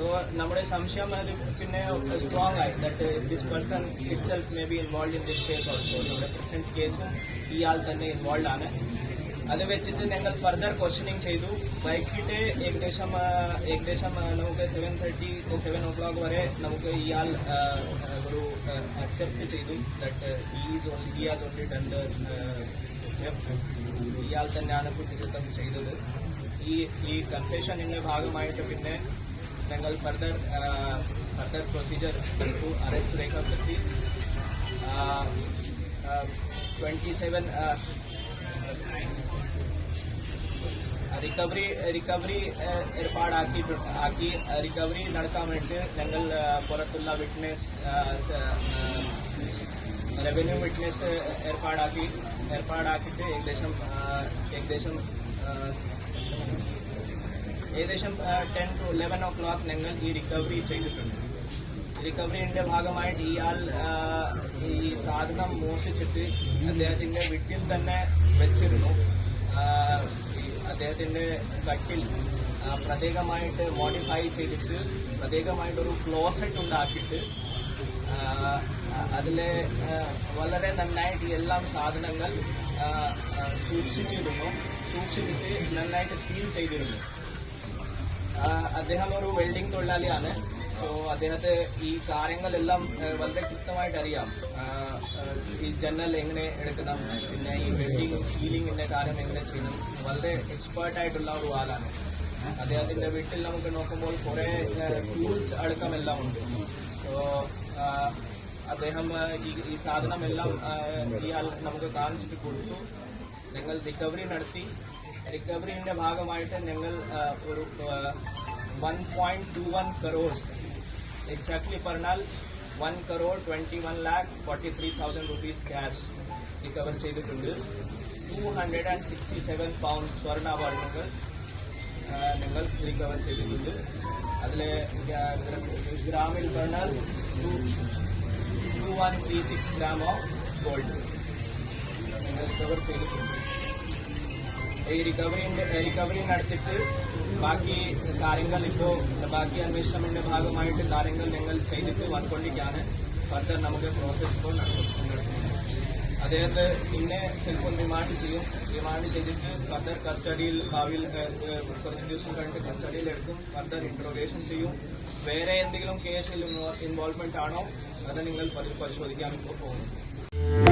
So നമ്മുടെ സംശയം അത് പിന്നെ സ്ട്രോങ് ആയി. That this person it self may be involve in this case also നമ്മുടെ പ്രസന്റ് കേസും ഇയാൾ തന്നെ ഇൻവോൾവ് ആണ്. അത് വെച്ചിട്ട് ഞങ്ങൾ ഫർദർ ക്വസ്റ്റ്യനിങ് ചെയ്തു. വൈകിട്ട് ഏകദേശം ഏകദേശം നമുക്ക് seven thirty seven o'clock വരെ നമുക്ക് ഇയാൾ ഒരു അക്സെപ്റ്റ് ചെയ്തു. That is only he has only done ഇയാൾ തന്നെയാണ് കുറ്റകൃത്യം ചെയ്തത്. ഈ ഈ കൺഫെഷനിന്റെ ഭാഗമായിട്ട് പിന്നെ ഞങ്ങൾ ഫർദർ ഫർദർ പ്രൊസീജിയർ അറസ്റ്റ് രേഖപ്പെടുത്തി ട്വന്റി സെവൻ റിക്കവറി റിക്കവറി ഏർപ്പാടാക്കി ആക്കി റിക്കവറി നടക്കാൻ വേണ്ടി ഞങ്ങൾ ആ, പുറത്തുള്ള വിറ്റ്നസ് റവന്യൂ വിറ്റ്നസ് ഏർപ്പാടാക്കി ഏർപ്പാടാക്കിയിട്ട് ഏകദേശം ആ, ഏകദേശം ആ, ഏകദേശം ten to eleven o'clock ഞങ്ങൾ ഈ റിക്കവറി ചെയ്തിട്ടുണ്ട്. റിക്കവറിന്റെ ഭാഗമായിട്ട് ഇയാൾ ഈ സാധനം മോഷിച്ചിട്ട് അദ്ദേഹത്തിന്റെ വീട്ടിൽ തന്നെ വെച്ചിരുന്നു. അദ്ദേഹത്തിന്റെ കട്ടിൽ പ്രത്യേകമായിട്ട് മോഡിഫൈ ചെയ്തിട്ട് പ്രത്യേകമായിട്ടൊരു ക്ലോസറ്റ് ഉണ്ടാക്കിയിട്ട് അതിലെ വളരെ നന്നായിട്ട് എല്ലാ സാധനങ്ങൾ സൂക്ഷിച്ചിരുന്നു. സൂക്ഷിച്ചിട്ട് നന്നായിട്ട് സീൽ ചെയ്തിരുന്നു. അദ്ദേഹം ഒരു വെൽഡിംഗ് തൊഴിലാളിയാണ്. സോ അദ്ദേഹത്തെ ഈ കാര്യങ്ങളെല്ലാം വളരെ കൃത്യമായിട്ട് അറിയാം. ഈ ജനൽ എങ്ങനെ എടുക്കണം പിന്നെ ഈ വെൽഡിംഗ് സീലിംഗിന്റെ കാര്യം എങ്ങനെ ചെയ്യണം. വളരെ എക്സ്പേർട്ട് ആയിട്ടുള്ള ഒരു ആളാണ്. അദ്ദേഹത്തിന്റെ വീട്ടിൽ നമുക്ക് നോക്കുമ്പോൾ കുറെ ടൂൾസ് അടക്കമെല്ലാം ഉണ്ട്. സോ അദ്ദേഹം ഈ സാധനം സാധനമെല്ലാം ഇയാൾ നമുക്ക് കാണിച്ചിട്ട് കൊടുത്തു. ഞങ്ങൾ റിക്കവറി നടത്തി. റിക്കവറിന്റെ ഭാഗമായിട്ട് ഞങ്ങൾ ഒരു one point two one crores exactly പറഞ്ഞാൽ one crore twenty one lakh forty three thousand rupees cash recover ചെയ്തിട്ടുണ്ട്. Two hundred and sixty seven pound സ്വർണാഭരണങ്ങൾ ഞങ്ങൾ റിക്കവർ ചെയ്തിട്ടുണ്ട്. ഗ്രാ- ഗ്രാമിൽ പറഞ്ഞാൽ two two one three six gram of gold ഞങ്ങൾ recover ചെയ്തിട്ടുണ്ട്. ഈ റിക്കവറി റിക്കവറി നടത്തിയിട്ട് ബാക്കി കാര്യങ്ങൾ ഇപ്പോ ബാക്കി അന്വേഷണത്തിന്റെ ഭാഗമായിട്ട് കാര്യങ്ങൾ ഞങ്ങൾ ചെയ്തിട്ട് വന്നുകൊണ്ടിരിക്കുകയാണ്. ഫർദർ നമുക്ക് പ്രോസസ് ഇപ്പോൾ നടത്തുന്നത് അദ്ദേഹത്തെ പിന്നെ ചിലപ്പോൾ റിമാൻഡ് ചെയ്യും. റിമാൻഡ് ചെയ്തിട്ട് ഫർദർ കസ്റ്റഡിയിൽ ഭാവിയിൽ കുറച്ച് ദിവസം കഴിഞ്ഞിട്ട് കസ്റ്റഡിയിൽ എടുക്കും. ഫർദർ ഇന്ററോഗേഷൻ ചെയ്യും. വേറെ എന്തെങ്കിലും കേസിൽ ഇൻവോൾവ്മെന്റ് ആണോ? അത് നിങ്ങൾ പരി- പരിശോധിക്കാൻ ഇപ്പോൾ പോകുന്നു.